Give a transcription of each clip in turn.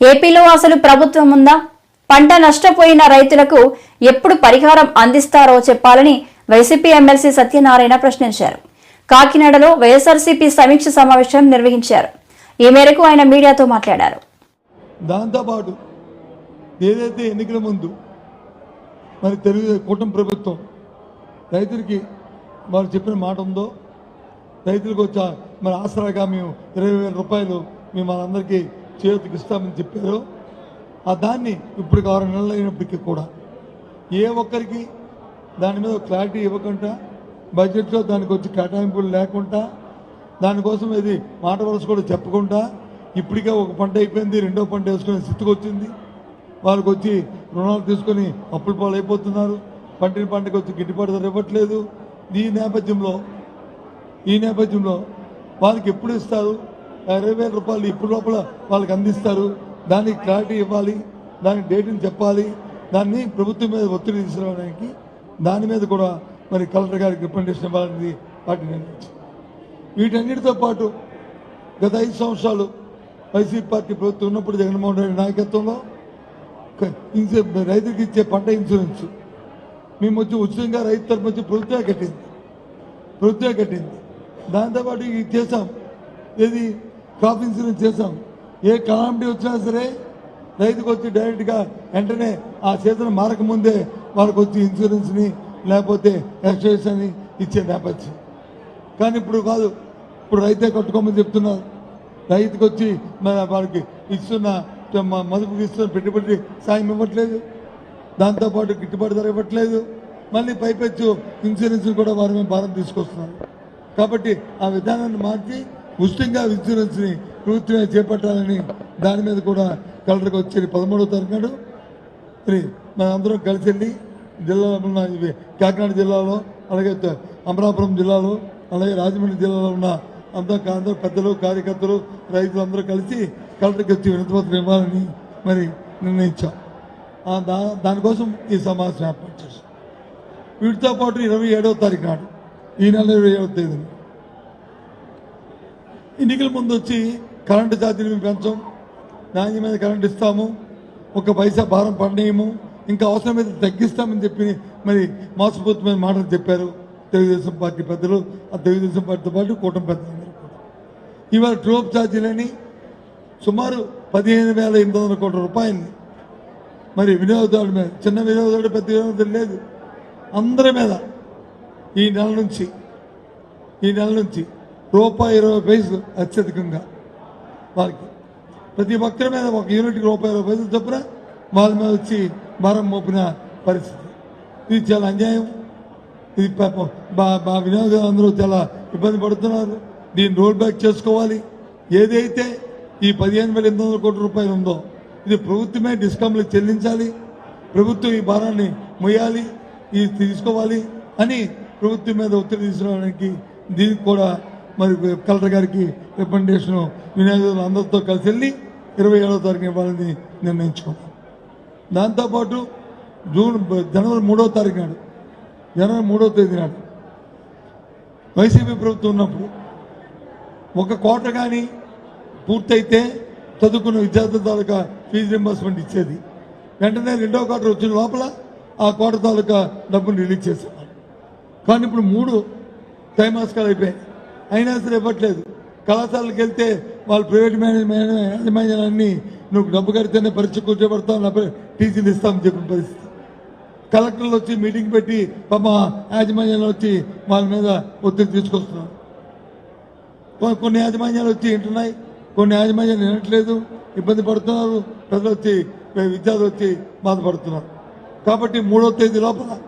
ఏపీలో అసలు ప్రభుత్వం ఉందా? పంట నష్టపోయిన రైతులకు ఎప్పుడు పరిహారం అందిస్తారో చెప్పాలని వైసీపీ ఎమ్మెల్సీ సత్యనారాయణ ప్రశ్నించారు. కాకినాడలో వైఎస్ఆర్సీపీ సమీక్ష సమావేశం నిర్వహించారు. ఈ మేరకు ఆయన మీడియాతో మాట్లాడారు. దాంతోపాటు ఏదైతే ఎన్నికల ముందు మరి తెలుగు కూటమి ప్రభుత్వం రైతులకి వారు చెప్పిన మాట ఉందో రైతులకు వచ్చా మరి ఆసరాగా మేము ఇరవై వేల రూపాయలు మేము మనందరికీ చేతికి ఇస్తామని చెప్పారు ఆ దాన్ని ఇప్పుడు ఆరు నెలలు అయినప్పటికీ కూడా ఏ ఒక్కరికి దాని మీద క్లారిటీ ఇవ్వకుండా బడ్జెట్లో దానికి వచ్చి కేటాయింపులు లేకుండా దానికోసం ఇది మాట వరుస కూడా చెప్పకుండా ఇప్పటికే ఒక పంట అయిపోయింది రెండో పంట వేసుకునే స్థితికి వచ్చింది. వాళ్ళకి వచ్చి రుణాలు తీసుకొని అప్పుల పాలు అయిపోతున్నారు పంటకు వచ్చి గిట్టుబాటు ధర ఇవ్వట్లేదు. ఈ నేపథ్యంలో ఈ నేపథ్యంలో వాళ్ళకి ఎప్పుడు ఇస్తారు? ఇరవై వేల రూపాయలు ఇప్పుడు లోపల వాళ్ళకి అందిస్తారు. దానికి క్లారిటీ ఇవ్వాలి. దానికి డేట్ని చెప్పాలి. దాన్ని ప్రభుత్వం మీద ఒత్తిడి తీసుకురావడానికి దాని మీద కూడా మరి కలెక్టర్ గారికి రిప్రజెంటేషన్ ఇవ్వాలనేది వాటిని నిర్ణయించింది వీటన్నిటితో పాటు గత ఐదు సంవత్సరాలు వైసీపీ పార్టీ ప్రభుత్వం ఉన్నప్పుడు జగన్మోహన్ రెడ్డి నాయకత్వంలో రైతుకి రైతులకు ఇచ్చే పంట ఇన్సూరెన్స్. మేము వచ్చి ఉచితంగా రైతు తరపు వచ్చి ప్రభుత్వమే కట్టింది. ప్రభుత్వమే కట్టింది. దాంతోపాటు ఇది చేసాం ఏది క్రాప్ ఇన్సూరెన్స్ చేసాం ఏ కలామిటీ వచ్చినా సరే రైతుకు వచ్చి డైరెక్ట్గా వెంటనే ఆ సీజన్ మారకముందే వాళ్ళకు వచ్చి ఇన్సూరెన్స్ని లేకపోతే ఎక్స్ట్రేస్ అని ఇచ్చే నేపథ్యం. కానీ ఇప్పుడు కాదు ఇప్పుడు రైతే కట్టుకోమని చెప్తున్నారు. రైతుకు వచ్చి వారికి ఇస్తున్న మదుపుకి ఇస్తున్న పెట్టుబడి సాయం ఇవ్వట్లేదు. దాంతోపాటు గిట్టుబాటు ధర ఇవ్వట్లేదు. మళ్ళీ పైపెచ్చు ఇన్సూరెన్స్ కూడా వారి మేము భారం తీసుకొస్తున్నారు. కాబట్టి ఆ విధానాన్ని మార్చి ఉచితంగా ఇన్సూరెన్స్ని ప్రభుత్వమే చేపట్టాలని దాని మీద కూడా కలెక్టర్కి వచ్చి పదమూడవ తారీఖు నాడు మరి మనందరం కలిసి వెళ్ళి జిల్లాలో ఉన్న ఇవి కాకినాడ జిల్లాలో అలాగే అమరాపురం జిల్లాలో అలాగే రాజమండ్రి జిల్లాలో ఉన్న అంతా అందరూ పెద్దలు కార్యకర్తలు రైతులు అందరూ కలిసి కలెక్టర్కి వచ్చి వినతిపత్రం ఇవ్వాలని మరి నిర్ణయించాం. దా దానికోసం ఈ సమావేశం ఏర్పాటు చేశాం. వీటితో పాటు ఇరవై ఏడవ తారీఖు నాడు ఈ నెల ఇరవై ఏడవ తేదీని ఎన్నికల ముందు వచ్చి కరెంటు ఛార్జీలు మేము పెంచాం. నాణ్యమైన కరెంట్ ఇస్తాము. ఒక పైసా భారం పండేయము ఇంకా అవసరమైతే తగ్గిస్తామని చెప్పి మరి మోసపూరితమైన మాటలు చెప్పారు తెలుగుదేశం పార్టీ పెద్దలు. ఆ తెలుగుదేశం పార్టీతో పాటు కూటమి పెద్దలందరూ కూడా. ఇవాళ ట్రోప్ ఛార్జీలని సుమారు పదిహేను వేల ఎనిమిది వందల కోట్ల రూపాయలని. మరి వినియోగదారుల మీద చిన్న వినియోగదారుడు పెద్ద వినియోగదారు లేదు. అందరి మీద ఈ నెల నుంచి ఈ నెల నుంచి రూపాయి ఇరవై పైసలు అత్యధికంగా వారికి ప్రతి ఒక్కరి మీద ఒక యూనిట్కి రూపాయి ఇరవై పైసలు చొప్పున వాళ్ళ మీద వచ్చి భారం మోపిన పరిస్థితి. ఇది చాలా అన్యాయం. ఇది మా వినియోగదారులు అందరూ చాలా ఇబ్బంది పడుతున్నారు. దీన్ని రోల్ బ్యాక్ చేసుకోవాలి. ఏదైతే ఈ పదిహేను వేల ఎనిమిది వందల కోట్ల రూపాయలు ఉందో ఇది ప్రభుత్వమే డిస్కౌంట్లు చెల్లించాలి. ప్రభుత్వం ఈ భారాన్ని మొయ్యాలి ఇది తీసుకోవాలి అని ప్రభుత్వం మీద ఒత్తిడి తీసుకోవడానికి దీనికి కూడా మరి కలెక్టర్ గారికి రికమెండేషన్ వినియోగదారులు అందరితో కలిసి వెళ్ళి ఇరవై ఏడవ తారీఖు ఇవ్వాలని నిర్ణయించుకున్నాం. దాంతోపాటు జూన్ జనవరి మూడవ తారీఖు నాడు జనవరి మూడవ తేదీ నాడు వైసీపీ ప్రభుత్వం ఉన్నప్పుడు ఒక కోట కానీ పూర్తయితే చదువుకున్న విద్యార్థుల తాలూకా ఫీజు రింబర్స్మెంట్ ఇచ్చేది. వెంటనే రెండో కోట వచ్చిన లోపల ఆ కోట తాలూకా డబ్బును రిలీజ్ చేసేవారు కానీ ఇప్పుడు మూడు త్రైమాసికాలు అయిపోయాయి. అయినా సరే ఇవ్వట్లేదు. కళాశాలకు వెళ్తే వాళ్ళు ప్రైవేట్ మేనేజ్మెంట్ యాజమాన్యాలన్నీ నువ్వు డబ్బు కడితేనే పరీక్ష కూర్చోబెడతావు నా టీసీలు ఇస్తామని చెప్పిన పరిస్థితి. కలెక్టర్లు వచ్చి మీటింగ్ పెట్టి పాప యాజమాన్యాలు వచ్చి వాళ్ళ మీద ఒత్తిడి తీసుకొస్తున్నారు. కొన్ని యాజమాన్యాలు వచ్చి వింటున్నాయి కొన్ని యాజమాన్యాలు వినట్లేదు ఇబ్బంది పడుతున్నారు. ప్రజలు వచ్చి విద్యార్థులు వచ్చి బాధపడుతున్నారు. కాబట్టి మూడో తేదీ లోపల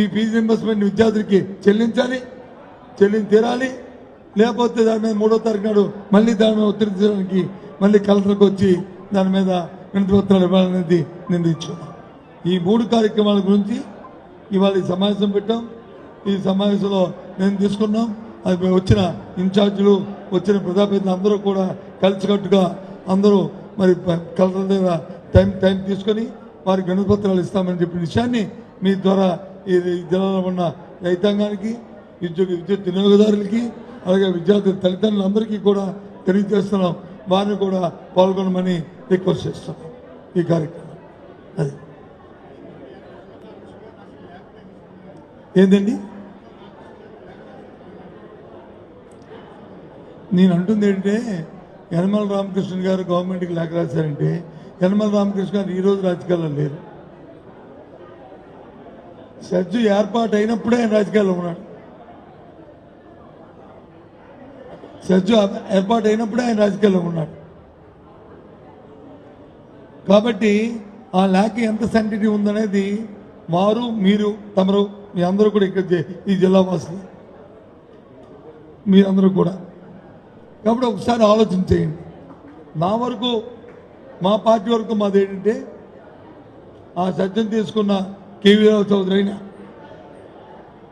ఈ ఫీజు రింబర్స్మెంట్ విద్యార్థులకి చెల్లించాలి. చెల్లించి తీరాలి. లేకపోతే దాని మీద మూడో తారీఖు నాడు మళ్ళీ దాని మీద ఒత్తిడి తీయడానికి మళ్ళీ కలెక్టర్కి వచ్చి దాని మీద వినతి పత్రాలు ఇవ్వాలనేది నిర్ణయించుకున్నాం ఈ మూడు కార్యక్రమాల గురించి ఇవాళ ఈ సమావేశం పెట్టాం. ఈ సమావేశంలో నేను తీసుకున్నాం. అది వచ్చిన ఇన్ఛార్జీలు వచ్చిన ప్రజాప్రతినిధులు అందరూ కూడా కలిసికట్టుగా అందరూ మరి కలెక్టర్ దగ్గర టైం టైం తీసుకొని వారికి వినతి ఇస్తామని చెప్పిన విషయాన్ని మీ ద్వారా ఈ జిల్లాలో ఉన్న రైతాంగానికి విద్యుత్ విద్యుత్ వినియోగదారులకి అలాగే విద్యార్థి తల్లిదండ్రులందరికీ కూడా తెలియజేస్తున్నాం. వారిని కూడా పాల్గొనమని రిక్వెస్ట్ చేస్తున్నాం ఈ కార్యక్రమం. అది. ఏంటండి నేను అంటుంది ఏంటంటే యనమల రామకృష్ణ గారు గవర్నమెంట్కి లేఖ రాశారంటే యనమల రామకృష్ణ గారు ఈరోజు రాజకీయాల్లో లేరు. సజ్జు ఏర్పాటు అయినప్పుడే ఆయన రాజకీయాల్లో ఉన్నాడు. సజ్జు ఏర్పాటు అయినప్పుడే ఆయన రాజకీయాల్లో ఉన్నాడు. కాబట్టి ఆ లేఖ ఎంత సెంటిటీ ఉందనేది వారు మీరు తమరు మీ అందరూ కూడా ఇక్కడ ఈ జిల్లా వాసులు. మీరందరూ కూడా. కాబట్టి ఒకసారి ఆలోచన చేయండి. నా వరకు మా పార్టీ వరకు మాది ఏంటంటే ఆ సత్యం తీసుకున్న కేవీరావు చౌదరి అయినా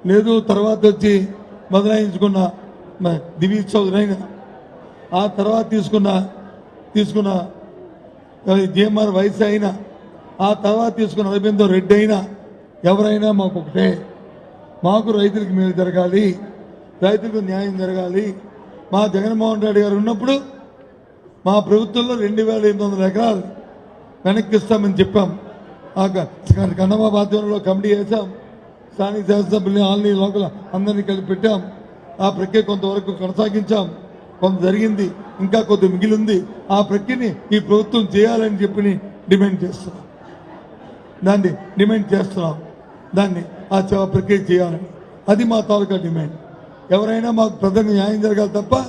లేదు తర్వాత వచ్చి బదలాయించుకున్న మ- ఆ తర్వాత తీసుకున్న తీసుకున్న జేఎంఆర్ వయసు అయినా ఆ తర్వాత తీసుకున్న అరవిందో రెడ్డి అయినా ఎవరైనా మాకు ఒకటే. మాకు రైతులకు మేలు జరగాలి రైతులకు న్యాయం జరగాలి. మా జగన్మోహన్ రెడ్డి గారు ఉన్నప్పుడు మా ప్రభుత్వంలో రెండు వేల ఎనిమిది వందల ఎకరాలు వెనక్కి ఇస్తామని చెప్పాం. ఆ కన్నమ్మ బాధ్యంలో కమిటీ వేసాం స్థానిక శాసనసభ్యుల్ని ఆల్ని లోకల్ అందరినీ కలిపి పెట్టాం. ఆ ప్రక్రియ కొంతవరకు కొనసాగించాం. కొంత జరిగింది ఇంకా కొద్ది మిగిలి ఉంది ఆ ప్రక్రియని ఈ ప్రభుత్వం చేయాలని చెప్పి డిమాండ్ చేస్తున్నాం. దాన్ని డిమాండ్ చేస్తున్నాం. దాన్ని ఆ ప్రక్రియ చేయాలని. అది మా తాలూకా డిమాండ్. ఎవరైనా మాకు ప్రజలకు న్యాయం జరగాలి తప్ప